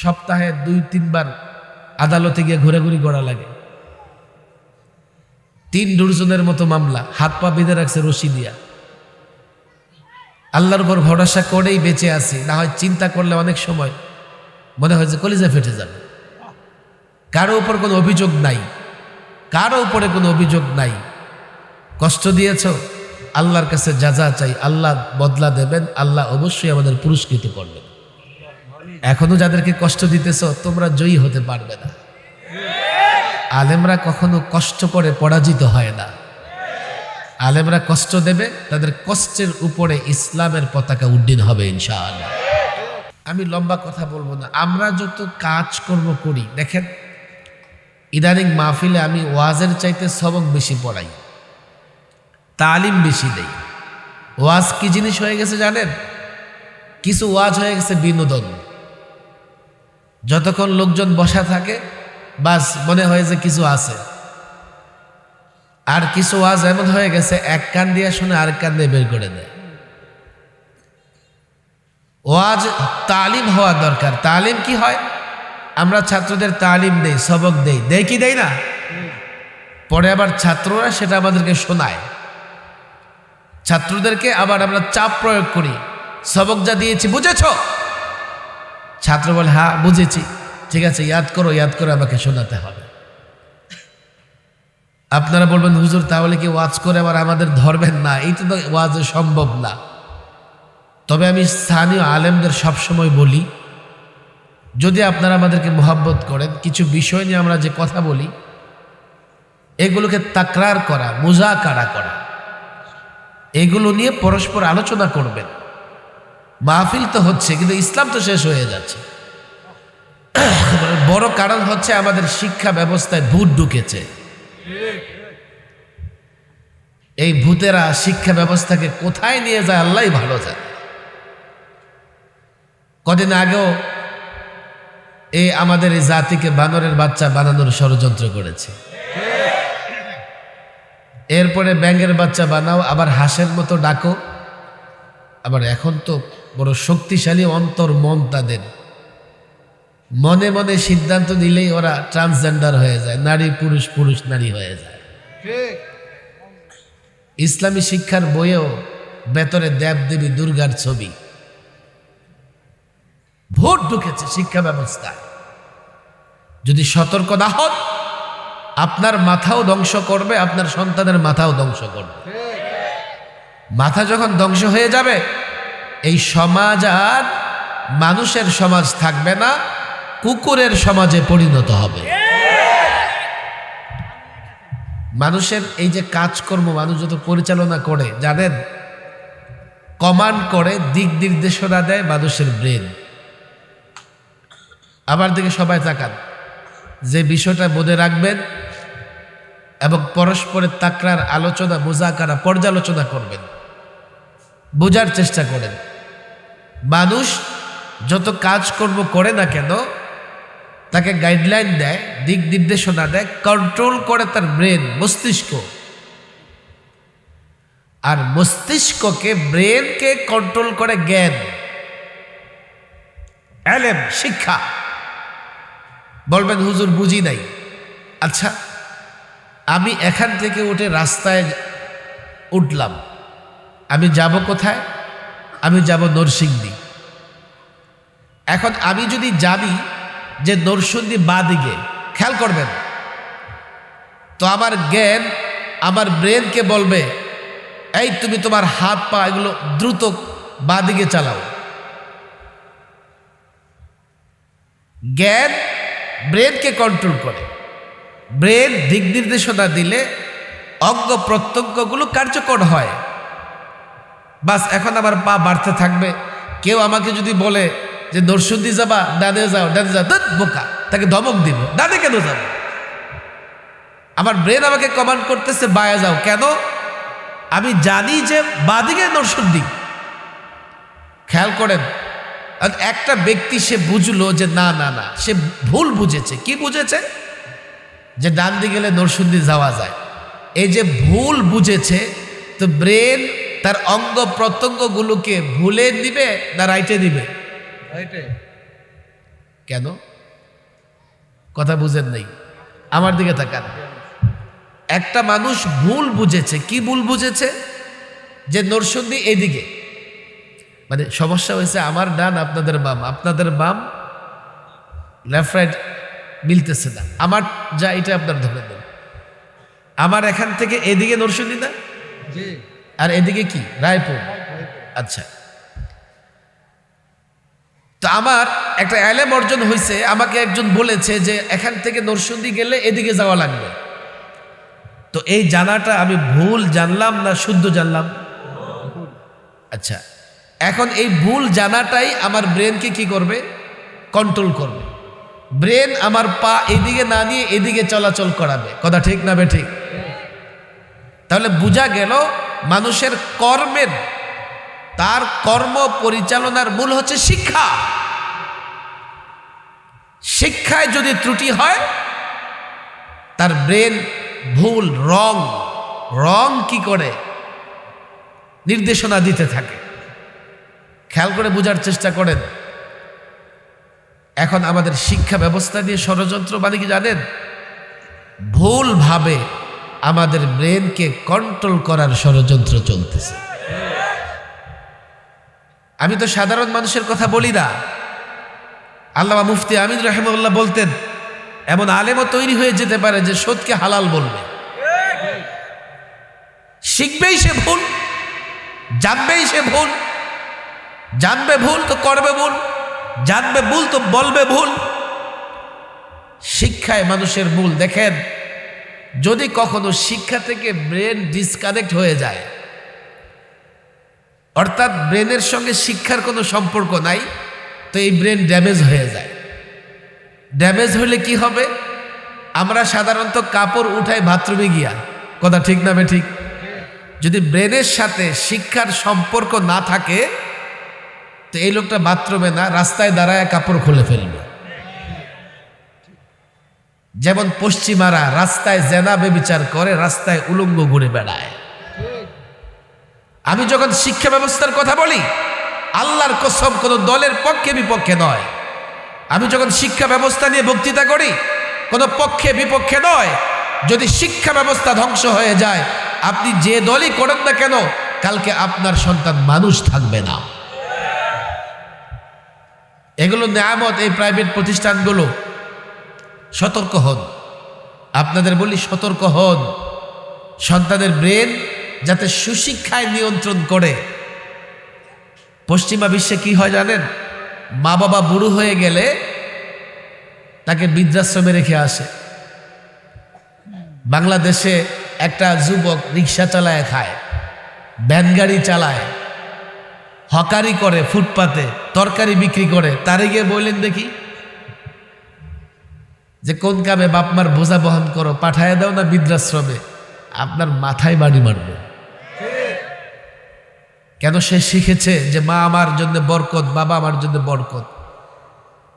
সপ্তাহে দুই, তিনবার আদালতে গিয়ে ঘোরাঘুরি করা লাগে। তিন ডুরজনের মতো মামলা, হাত পা বেঁধে রাখছে রশি দিয়া। আল্লাহর উপর ভরসা করেই বেঁচে আছি, না হয় চিন্তা করলে অনেক সময় মনে হয় যে কলিজা ফেটে যাবে। কারও উপর কোনো অভিযোগ নাই, কারও উপরে কোনো অভিযোগ নাই। কষ্ট দিয়েছ, আল্লাহর কাছে যা যা চাই, আল্লাহ বদলা দেবেন, আল্লাহ অবশ্যই আমাদের পুরস্কৃত করবেন। এখনও যাদেরকে কষ্ট দিতেছ, তোমরা জয়ী হতে পারবে না। আলেমরা কখনো কষ্ট করে পরাজিত হয় না। আলেমরা কষ্ট দেবে, তাদের কষ্টের উপরে ইসলামের পতাকা উড্ডীন হবে, ইনশাআল্লাহ। আমি লম্বা কথা বলব না, আমরা যত কাজ কর্ম করি, দেখেন, ইদানিং মাহফিলে আমি ওয়াজের চাইতে সবক বেশি পড়াই, তালিম বেশি দেই। ওয়াজ কি জিনিস হয়ে গেছে জানেন? কিছু ওয়াজ হয়ে গেছে বিনোদন। যতক্ষণ লোকজন বসা থাকে, বাস মনে হয় যে কিছু আছে। আর কিছু ওয়াজ এমন হয়ে গেছে, এক কান দিয়ে শুনে আরেক কান দিয়ে বের করে দেয়। ওয়াজ তালিম হওয়া দরকার। তালিম কি হয়? আমরা ছাত্রদের তালিম দেই, সবক দেই। দেই কি দেই না? পরে আবার ছাত্ররা সেটা আমাদেরকে শোনায়। ছাত্রদেরকে আবার আমরা চাপ প্রয়োগ করি। সবক যা দিয়েছি, বুঝেছ? ছাত্র বলে হ্যাঁ বুঝেছি। ঠিক আছে, ইয়াদ করো, ইয়াদ করে আমাকে শোনাতে হবে। আপনারা বলবেন, হুজুর, তাহলে কি ওয়াজ করে আবার আমাদের ধরবেন না? এই তো ওয়াজে সম্ভব না। তবে আমি স্থানীয় আলেমদের সবসময় বলি, যদি আপনারা আমাদেরকে মোহাব্বত করেন, কিছু বিষয় নিয়ে আমরা যে কথা বলি, এগুলোকে তাকরার করা, মুজাকারা করা, এগুলো নিয়ে পরস্পর আলোচনা করবেন। মাহফিল তো হচ্ছে, কিন্তু ইসলাম তো শেষ হয়ে যাচ্ছে। বড় কারণ হচ্ছে আমাদের শিক্ষা ব্যবস্থায় ভূত ঢুকেছে। এই ভূতেরা শিক্ষা ব্যবস্থাকে কোথায় নিয়ে যায় আল্লাহ ভালো যায় কদিন আগেও এই আমাদের এই জাতিকে বানরের বাচ্চা বানানোর ষড়যন্ত্র করেছে। এরপরে ব্যাঙের বাচ্চা বানাও, আবার হাঁসের মতো ডাকো। আবার এখন তো বড় শক্তিশালী অন্তর মন তাদের। মনে মনে সিদ্ধান্ত নিলেই ওরা ট্রান্সজেন্ডার হয়ে যায় নারী পুরুষ পুরুষ নারী হয়ে যায়। ইসলামী শিক্ষার বইয়েও ভেতরে দেবদেবী দুর্গার ছবি। ভোট ঢুকেছে শিক্ষা ব্যবস্থায়। যদি সতর্ক না হন আপনার মাথাও ধ্বংস করবে আপনার সন্তানের মাথাও ধ্বংস করবে। মাথা যখন ধ্বংস হয়ে যাবে এই সমাজ আর মানুষের সমাজ থাকবে না, কুকুরের সমাজে পরিণত হবে। মানুষের এই যে কাজকর্ম, মানুষ যত পরিচালনা করে, জানেন? কমান্ড করে, দিক নির্দেশনা দেয় মানুষের ব্রেন। আবার দিকে সবাই তাকান। যে বিষয়টা মনে রাখবেন এবং পরস্পরের তাকরার আলোচনা বোঝাকারা পর্যালোচনা করবেন। বোঝার চেষ্টা করেন। মানুষ যত কাজকর্ম করে না কেন, তাকে গাইডলাইন দেয়, দিক নির্দেশনা দেয় কন্ট্রোল করে তার ব্রেন মস্তিষ্ক। আর মস্তিষ্ককে ব্রেনকে কন্ট্রোল করে জ্ঞান। এলেম, শিক্ষা। বলবেন, হুজুর, বুঝি নাই। আচ্ছা আমি এখান থেকে উঠে রাস্তায় উঠলাম। আমি যাব কোথায়? আমি যাব নরসিংদী। এখন আমি যদি জানি যে নরসিংদী বা দিকে খেয়াল করবেন। তো আমার জ্ঞান, আমার ব্রেনকে বলবে, এই তুমি তোমার হাত পা এগুলো দ্রুত বা দিকে চালাও। জ্ঞান ব্রেনকে কন্ট্রোল করে। ব্রেন দিক নির্দেশনা দিলে অঙ্গ প্রত্যঙ্গগুলো কার্যকর হয়। বাস, এখন আমার পা বাড়তে থাকবে। কেউ আমাকে যদি বলে যে নরসুন্দি যাবা ডানে যাও ডানে যাও দত বোকা, তাকে ধমক দিব। দাদে কেন যাব আমার ব্রেন আমাকে কমান্ড করতেছে, বায়া যাও। কেন? আমি জানি যে, বাদিকে নরসুন্দি খেয়াল করেন একটা ব্যক্তি সে বুঝলো যে, না না না। সে ভুল বুঝেছে। কি বুঝেছে? যে, ডান দিকে গেলে নরসুন্দি যাওয়া যায়। এই যে ভুল বুঝেছে, তো ব্রেন তার অঙ্গ প্রত্যঙ্গগুলোকে ভুলে দিবে না রাইটে দিবে? কেন? কথা বুঝেন নাই। আমার দিকে তাকান। একটা মানুষ ভুল বুঝেছে কি ভুল বুঝেছে? যে নরসন্দী এদিকে। মানে সমস্যা হয়েছে আমার ডান আপনাদের বাম। আপনাদের বাম লেফট রাইট মিলতেছে না। আমার যা এটা আপনার ধরে দেন আমার এখান থেকে এদিকে নরসন্দী না? জি। আর এদিকে কি? রায়পুর। আচ্ছা। তো আমার একটা অ্যালেম অর্জন হয়েছে আমাকে একজন বলেছে যে এখান থেকে নরসিংদী গেলে এদিকে যাওয়া লাগবে। তো এই জানাটা আমি ভুল জানলাম না শুদ্ধ জানলাম? আচ্ছা। এখন এই ভুল জানাটাই আমার ব্রেনকে কি করবে? কন্ট্রোল করবে। ব্রেন আমার পা এদিকে না নিয়ে এদিকে চলাচল করাবে। কথা ঠিক না বে ঠিক? তাহলে বোঝা গেল মানুষের কর্মের, তার কর্ম পরিচালনার মূল হচ্ছে শিক্ষা। শিক্ষায় যদি ত্রুটি হয়, তার ব্রেন ভুল, রং রং কি করে? নির্দেশনা দিতে থাকে। খেয়াল করে বোঝার চেষ্টা করেন। এখন আমাদের শিক্ষা ব্যবস্থা নিয়ে ষড়যন্ত্র মানে কি জানেন? ভুলভাবে আমাদের ব্রেনকে কন্ট্রোল করার ষড়যন্ত্র চলতেছে। আমি তো সাধারণ মানুষের কথা বলি না। আল্লামা মুফতি আমিন রহমুল্লাহ বলতেন, এমন আলেমও তৈরি হয়ে যেতে পারে যে সত্যকে হালাল বলবে। শিখবেই সে ভুল, জানবেই সে ভুল, জানবে ভুল তো করবে ভুল, জানবে ভুল তো বলবে ভুল। শিক্ষায় মানুষের ভুল, দেখেন যদি কখনো শিক্ষা থেকে ব্রেন ডিসকানেক্ট হয়ে যায়, অর্থাৎ ব্রেনের সঙ্গে শিক্ষার কোনো সম্পর্ক নাই, তো এই ব্রেন ড্যামেজ হয়ে যায়। ড্যামেজ হলে কি হবে? আমরা সাধারণত কাপড় উঠাই বাথরুমে গিয়া। কথা ঠিক না ঠিক? যদি ব্রেনের সাথে শিক্ষার সম্পর্ক না থাকে, তো এই লোকটা বাথরুমে না, রাস্তায় দাঁড়ায় কাপড় খুলে ফেলবে। যেমন পশ্চিমারা রাস্তায় জেনাবে বিচার করে, রাস্তায় উলঙ্গ ঘুরে বেড়ায়। আমি যখন শিক্ষা ব্যবস্থার কথা বলি, আল্লাহর কসম, কোনো দলের পক্ষে বিপক্ষে নয়। আমি যখন শিক্ষা ব্যবস্থা নিয়ে বক্তৃতা করি, কোনো পক্ষে বিপক্ষে নয়। যদি শিক্ষা ব্যবস্থা ধ্বংস হয়ে যায়, আপনি যে দলই করেন না কেন, কালকে আপনার সন্তান মানুষ থাকবে না। এগুলো নেয়ামত এই প্রাইভেট প্রতিষ্ঠানগুলো সতর্ক হন। আপনাদের বলি সতর্ক হন। সন্তানের ব্রেন যাতে সুশিক্ষায় নিয়ন্ত্রণ করে। পশ্চিমা বিশ্বে কি হয় জানেন? মা বাবা বুড়ো হয়ে গেলে তাকে বৃদ্ধাশ্রমে রেখে আসে। বাংলাদেশে একটা যুবক রিক্সা চালায় খায়, ভ্যান গাড়ি চালায়, হকারি করে ফুটপাতে, তরকারি বিক্রি করে। তারে গিয়ে বললেন দেখি যে কোন কামে বাপমার বোঝা বহন করো, পাঠায় দাও না বৃদ্ধাশ্রমে। আপনার মাথায় বাড়ি মারবে। কেন সে শিখেছে যে মা আমার জন্য বরকত, বাবা আমার জন্য বরকত?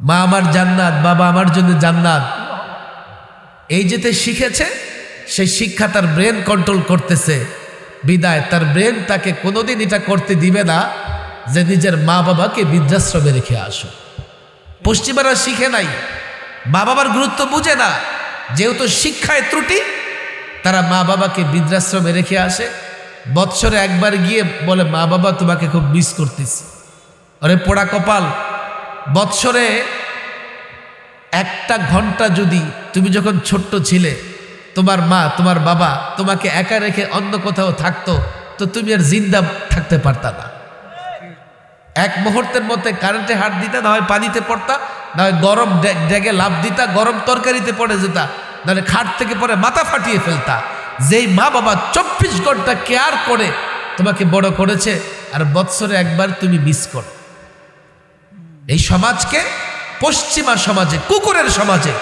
মা আমার জান্নাত, বাবা আমার জন্য জান্নাত। এই যেতে শিখেছে, সেই শিক্ষা তার ব্রেন কন্ট্রোল করতেছে। বিদায়, তার ব্রেন তাকে কোনোদিন এটা করতে দিবে না যে নিজের মা বাবাকে বৃদ্ধাশ্রমে রেখে আসো পশ্চিমারা শিখে নাই। মা বাবার গুরুত্ব বুঝে না। যেহেতু শিক্ষায় ত্রুটি, তারা মা বাবাকে বৃদ্ধাশ্রমে রেখে আসে। বৎসরে একবার গিয়ে বলে মা বাবা তোমাকে খুব মিস করতেছি। আরে পোড়া কপাল, বৎসরে একটা ঘণ্টা যদি তুমি যখন ছোট্ট ছিলে, তোমার মা, তোমার বাবা তোমাকে একা রেখে অন্য কোথাও থাকতো, তো তুমি আর জিন্দা থাকতে পারতা না। এক মুহূর্তের মধ্যে কারেন্টে হাত দিতে না হয়, পানিতে পড়তা না গরম ডে- ডেগে লাভ দিতা, গরম তরকারিতে পড়ে যেতা নাহলে খাট থেকে পরে মাথা ফাটিয়ে ফেলতা। যেই মা বাবা চব্বিশ ঘণ্টা কেয়ার করে তোমাকে বড় করেছে, আর বৎসরে একবার তুমি মিস করো। এই সমাজকে পশ্চিমা সমাজে, কুকুরের সমাজে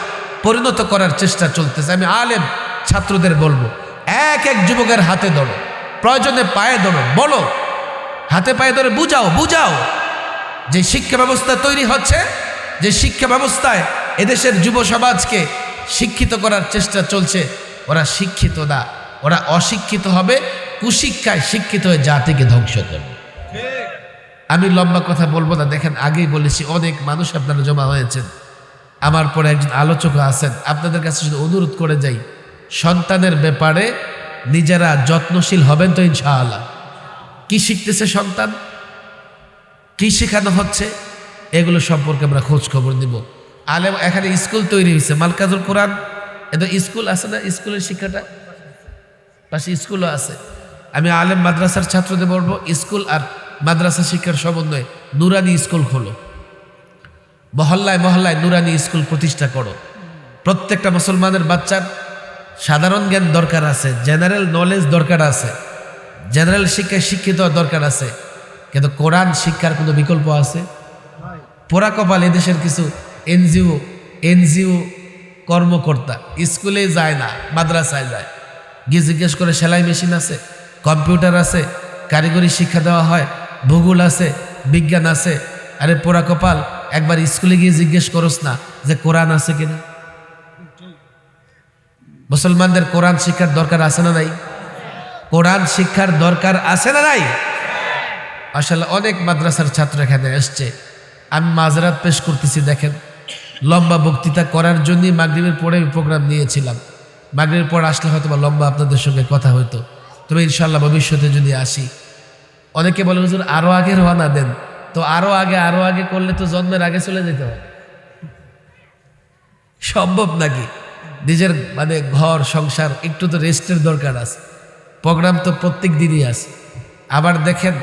পরিণত করার চেষ্টা চলতেছে। আমি আলেম ছাত্রদের বলব, এক এক যুবকের হাতে ধরো, প্রয়োজনে পায়ে ধরো, বলো, হাতে পায়ে ধরে বুঝাও বুঝাও যে শিক্ষা ব্যবস্থা তৈরি হচ্ছে যে শিক্ষা ব্যবস্থায় এদেশের যুব সমাজকে শিক্ষিত করার চেষ্টা চলছে, ওরা শিক্ষিত না। ওরা অশিক্ষিত হবে, কুশিক্ষায় শিক্ষিত হয়ে জাতিকে ধ্বংস করবে। আমি লম্বা কথা বলব না, দেখেন আগেই বলেছি, অনেক মানুষ আপনারা জমা হয়েছেন। আমার পরে একজন আলোচক আছেন, আপনাদের কাছে শুধু অনুরোধ করে যাই, সন্তানের ব্যাপারে নিজেরা যত্নশীল হবেন তো ইনশাআল্লাহ। কি শিখতেছে সন্তান? কি শেখানো হচ্ছে? এগুলো সম্পর্কে আমরা খোঁজ খবর নিব। আলেম, এখানে স্কুল তৈরি হয়েছে। মালকাজুল কোরআন এটা স্কুল আছে না? স্কুলের শিক্ষাটা? পাশে স্কুলও আছে। আমি আলেম মাদ্রাসার ছাত্রদের বলব, স্কুল আর মাদ্রাসা শিক্ষার সমন্বয়ে নুরানি স্কুল খোলো। মহল্লায় মহল্লায় নুরানি স্কুল প্রতিষ্ঠা করো। প্রত্যেকটা মুসলমানের বাচ্চার সাধারণ জ্ঞান দরকার আছে, জেনারেল নলেজ দরকার আছে, জেনারেল শিক্ষায় শিক্ষিত দরকার আছে। কিন্তু কোরআন শিক্ষার কোনো বিকল্প আছে? পোড়া কপাল এদেশের কিছু এনজিও এনজিও কর্মকর্তা স্কুলে যায় না, মাদ্রাসায় যায়। গিয়ে জিজ্ঞেস করে, সেলাই মেশিন আছে? কম্পিউটার আছে? কারিগরি শিক্ষা দেওয়া হয়? ভূগোল আছে? বিজ্ঞান আছে? আরে পোড়া কপাল, একবার স্কুলে গিয়ে জিজ্ঞেস করস না যে কোরআন আছে কিনা? মুসলমানদের কোরআন শিক্ষার দরকার আছে না নাই? কোরআন শিক্ষার দরকার আছে না নাই? আসলে অনেক মাদ্রাসার ছাত্র এখানে এসছে। আমি মাঝরাত পেশ করতেছি, দেখেন। লম্বা বক্তৃতা করার জন্যই মাগরীবের পরে প্রোগ্রাম নিয়েছিলাম। মাগরীবের পর আসলে হয়তো বা লম্বা আপনাদের সঙ্গে কথা হইতো। তবে ইনশাল্লাহ ভবিষ্যতে যদি আসি। অনেকে বলে, হুজুর আরও আগে রওনা দেন। তো আরও আগে আরও আগে করলে তো জন্মের আগে চলে যেতে হয়। সম্ভব নাকি? নিজের মানে ঘর, সংসার, একটু তো রেস্টের দরকার আছে। প্রোগ্রাম তো প্রত্যেক দিনই আছে। আবার দেখেন